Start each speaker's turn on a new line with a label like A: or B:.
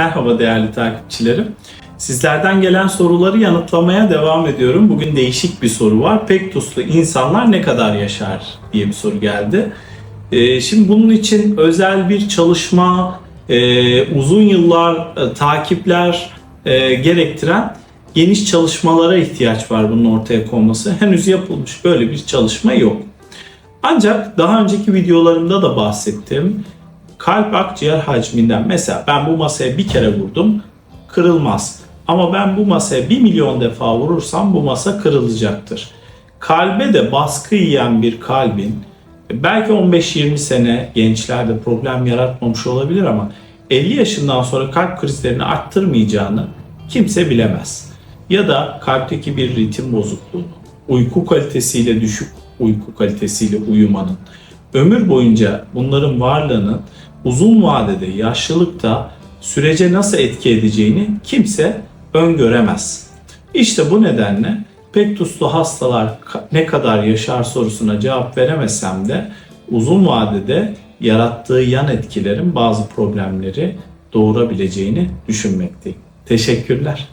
A: Merhaba değerli takipçilerim. Sizlerden gelen soruları yanıtlamaya devam ediyorum. Bugün değişik bir soru var. Pektuslu insanlar ne kadar yaşar diye bir soru geldi. Ee, şimdi bunun için özel bir çalışma, e, uzun yıllar e, takipler e, gerektiren geniş çalışmalara ihtiyaç var bunun ortaya konması. Henüz yapılmış böyle bir çalışma yok. Ancak daha önceki videolarımda da bahsettim. Kalp akciğer hacminden mesela ben bu masaya bir kere vurdum kırılmaz. Ama ben bu masaya bir milyon defa vurursam bu masa kırılacaktır. Kalbe de baskı yiyen bir kalbin belki 15-20 sene gençlerde problem yaratmamış olabilir ama 50 yaşından sonra kalp krizlerini arttırmayacağını kimse bilemez. Ya da kalpteki bir ritim bozukluğunu, uyku kalitesiyle düşük uyku kalitesiyle uyumanın, ömür boyunca bunların varlığının uzun vadede yaşlılıkta sürece nasıl etki edeceğini kimse öngöremez. İşte bu nedenle pektuslu hastalar ne kadar yaşar sorusuna cevap veremesem de uzun vadede yarattığı yan etkilerin bazı problemleri doğurabileceğini düşünmekteyim. Teşekkürler.